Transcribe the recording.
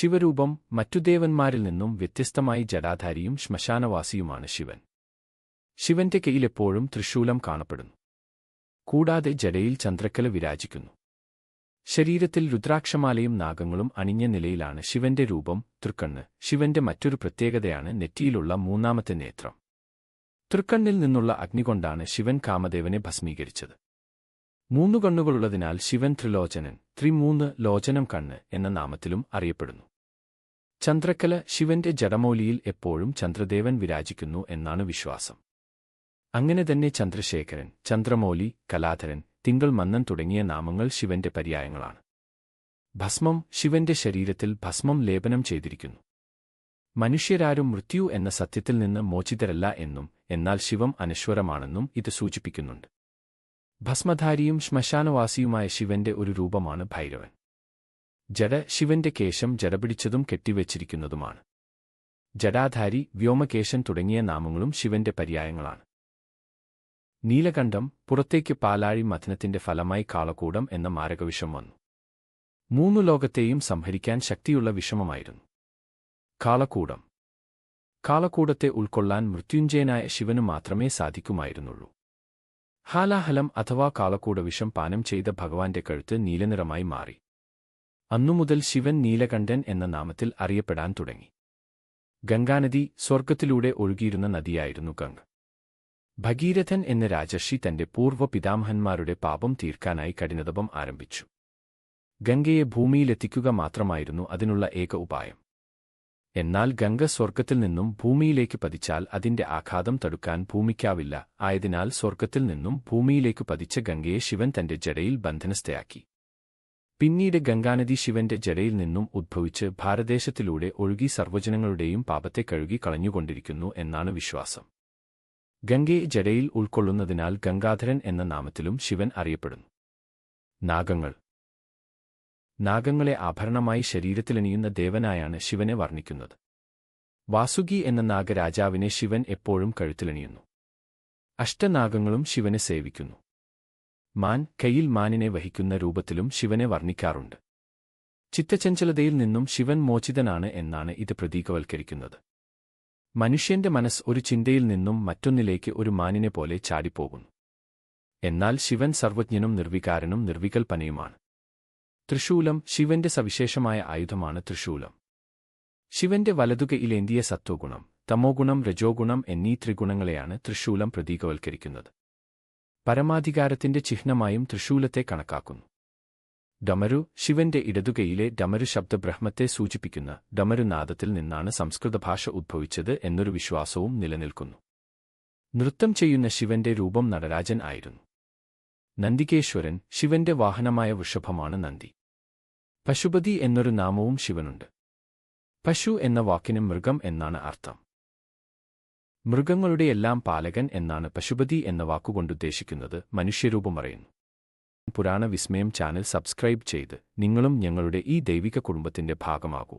ശിവരൂപം മറ്റു ദേവന്മാരിൽ നിന്നും വ്യത്യസ്തമായി ജടാധാരിയും ശ്മശാനവാസിയുമാണ് ശിവൻ. ശിവന്റെ കയ്യിലെപ്പോഴും തൃശൂലം കാണപ്പെടുന്നു. കൂടാതെ ജടയിൽ ചന്ദ്രക്കല വിരാജിക്കുന്നു. ശരീരത്തിൽ രുദ്രാക്ഷമാലയും നാഗങ്ങളും അണിഞ്ഞ നിലയിലാണ് ശിവന്റെ രൂപം തൃക്കണ്ണ്. ശിവന്റെ മറ്റൊരു പ്രത്യേകതയാണ് നെറ്റിയിലുള്ള മൂന്നാമത്തെ നേത്രം. തൃക്കണ്ണിൽ നിന്നുള്ള അഗ്നികൊണ്ടാണ് ശിവൻ കാമദേവനെ ഭസ്മീകരിച്ചത്. മൂന്നു കണ്ണുകളുള്ളതിനാൽ ശിവൻ ത്രിലോചനൻ ത്രിമൂന്ന് ലോചനം കണ്ണ് എന്ന നാമത്തിലും അറിയപ്പെടുന്നു. ചന്ദ്രക്കല ശിവന്റെ ജടമൌലിയിൽ എപ്പോഴും ചന്ദ്രദേവൻ വിരാജിക്കുന്നു എന്നാണ് വിശ്വാസം. അങ്ങനെ തന്നെ ചന്ദ്രശേഖരൻ ചന്ദ്രമൗലി കലാധരൻ തിങ്കൾ മന്നൻ തുടങ്ങിയ നാമങ്ങൾ ശിവന്റെ പര്യായങ്ങളാണ്. ഭസ്മം ശിവന്റെ ശരീരത്തിൽ ഭസ്മം ലേപനം ചെയ്തിരിക്കുന്നു. മനുഷ്യരാരും മൃത്യു എന്ന സത്യത്തിൽ നിന്ന് മോചിതരല്ല എന്നും എന്നാൽ ശിവം അനശ്വരമാണെന്നും ഇത് സൂചിപ്പിക്കുന്നുണ്ട്. ഭസ്മധാരിയും ശ്മശാനവാസിയുമായ ശിവന്റെ ഒരു രൂപമാണ് ഭൈരവൻ. ജഡ ശിവന്റെ കേശം ജടപിടിച്ചതും കെട്ടിവെച്ചിരിക്കുന്നതുമാണ്. ജടാധാരി വ്യോമകേശൻ തുടങ്ങിയ നാമങ്ങളും ശിവന്റെ പര്യായങ്ങളാണ്. നീലകണ്ഠം പുറത്തേക്ക് പാലാഴി മഥനത്തിന്റെ ഫലമായി കാളക്കൂടം എന്ന മാരകവിഷം വന്നു. മൂന്നു ലോകത്തെയും സംഹരിക്കാൻ ശക്തിയുള്ള വിഷമമായിരുന്നു. കാളക്കൂടം. കാളക്കൂടത്തെ ഉൾക്കൊള്ളാൻ മൃത്യുഞ്ജയനായ ശിവനു മാത്രമേ സാധിക്കുമായിരുന്നുള്ളൂ. ഹാലാഹലം അഥവാ കാളക്കൂടവിഷം പാനം ചെയ്ത ഭഗവാന്റെ കഴുത്ത് നീലനിറമായി മാറി. അന്നുമുതൽ ശിവൻ നീലകണ്ഠൻ എന്ന നാമത്തിൽ അറിയപ്പെടാൻ തുടങ്ങി. ഗംഗാനദി സ്വർഗത്തിലൂടെ ഒഴുകിയിരുന്ന നദിയായിരുന്നു ഗംഗ. ഭഗീരഥൻ എന്ന രാജർഷി തന്റെ പൂർവ പിതാമഹന്മാരുടെ പാപം തീർക്കാനായി കഠിനതപം ആരംഭിച്ചു. ഗംഗയെ ഭൂമിയിലെത്തിക്കുക മാത്രമായിരുന്നു അതിനുള്ള ഏക ഉപായം. എന്നാൽ ഗംഗ സ്വർഗത്തിൽ നിന്നും ഭൂമിയിലേക്ക് പതിച്ചാൽ അതിന്റെ ആഘാതം തടുക്കാൻ ഭൂമിക്കാവില്ല. ആയതിനാൽ സ്വർഗത്തിൽ നിന്നും ഭൂമിയിലേക്ക് പതിച്ച ഗംഗയെ ശിവൻ തന്റെ ജടയിൽ ബന്ധനസ്ഥയാക്കി. പിന്നീട് ഗംഗാനദി ശിവന്റെ ജടയിൽ നിന്നും ഉദ്ഭവിച്ച് ഭാരതദേശത്തിലൂടെ ഒഴുകി സർവജനങ്ങളുടെയും പാപത്തെ കഴുകി കളഞ്ഞുകൊണ്ടിരിക്കുന്നു എന്നാണ് വിശ്വാസം. ഗംഗയെ ജടയിൽ ഉൾക്കൊള്ളുന്നതിനാൽ ഗംഗാധരൻ എന്ന നാമത്തിലും ശിവൻ അറിയപ്പെടുന്നു. നാഗങ്ങൾ. നാഗങ്ങളെ ആഭരണമായി ശരീരത്തിലണിയുന്ന ദേവനായാണ് ശിവനെ വർണിക്കുന്നത്. വാസുകി എന്ന നാഗരാജാവിനെ ശിവൻ എപ്പോഴും കഴുത്തിലണിയുന്നു. അഷ്ടനാഗങ്ങളും ശിവനെ സേവിക്കുന്നു. മാൻ കയ്യിൽ മാനിനെ വഹിക്കുന്ന രൂപത്തിലും ശിവനെ വർണിക്കാറുണ്ട്. ചിത്തചഞ്ചലതയിൽ നിന്നും ശിവൻ മോചിതനാണ് എന്നാണ് ഇത് പ്രതീകവൽക്കരിക്കുന്നത്. മനുഷ്യന്റെ മനസ്സ് ഒരു ചിന്തയിൽ നിന്നും മറ്റൊന്നിലേക്ക് ഒരു മാനിനെ പോലെ ചാടിപ്പോകുന്നു. എന്നാൽ ശിവൻ സർവജ്ഞനും നിർവികാരനും നിർവികൽപ്പനയുമാണ്. തൃശൂലം ശിവന്റെ സവിശേഷമായ ആയുധമാണ് തൃശൂലം. ശിവന്റെ വലതുകയിലേന്തിയ സത്വഗുണം തമോഗുണം രജോഗുണം എന്നീ ത്രിഗുണങ്ങളെയാണ് തൃശൂലം പ്രതീകവൽക്കരിക്കുന്നത്. പരമാധികാരത്തിന്റെ ചിഹ്നമായും തൃശൂലത്തെ കണക്കാക്കുന്നു. ഡമരു ശിവന്റെ ഇടതുകൈയിലെ ഡമരു ശബ്ദബ്രഹ്മത്തെ സൂചിപ്പിക്കുന്ന ഡമരുനാദത്തിൽ നിന്നാണ് സംസ്കൃത ഭാഷ ഉദ്ഭവിച്ചത് എന്നൊരു വിശ്വാസവും നിലനിൽക്കുന്നു. നൃത്തം ചെയ്യുന്ന ശിവന്റെ രൂപം നടരാജൻ ആയിരുന്നു. നന്ദികേശ്വരൻ ശിവന്റെ വാഹനമായ വൃഷഭമാണ് നന്ദി. പശുപതി എന്നൊരു നാമവും ശിവനുണ്ട്. പശു എന്ന വാക്കിന് മൃഗം എന്നാണ് അർത്ഥം. മൃഗങ്ങളുടെയെല്ലാം പാലകൻ എന്നാണ് പശുപതി എന്ന വാക്കുകൊണ്ടുദ്ദേശിക്കുന്നത് മനുഷ്യരൂപം പറയുന്നു പുരാണ വിസ്മയം ചാനൽ സബ്സ്ക്രൈബ് ചെയ്ത് നിങ്ങളും ഞങ്ങളുടെ ഈ ദൈവിക കുടുംബത്തിന്റെ ഭാഗമാകൂ.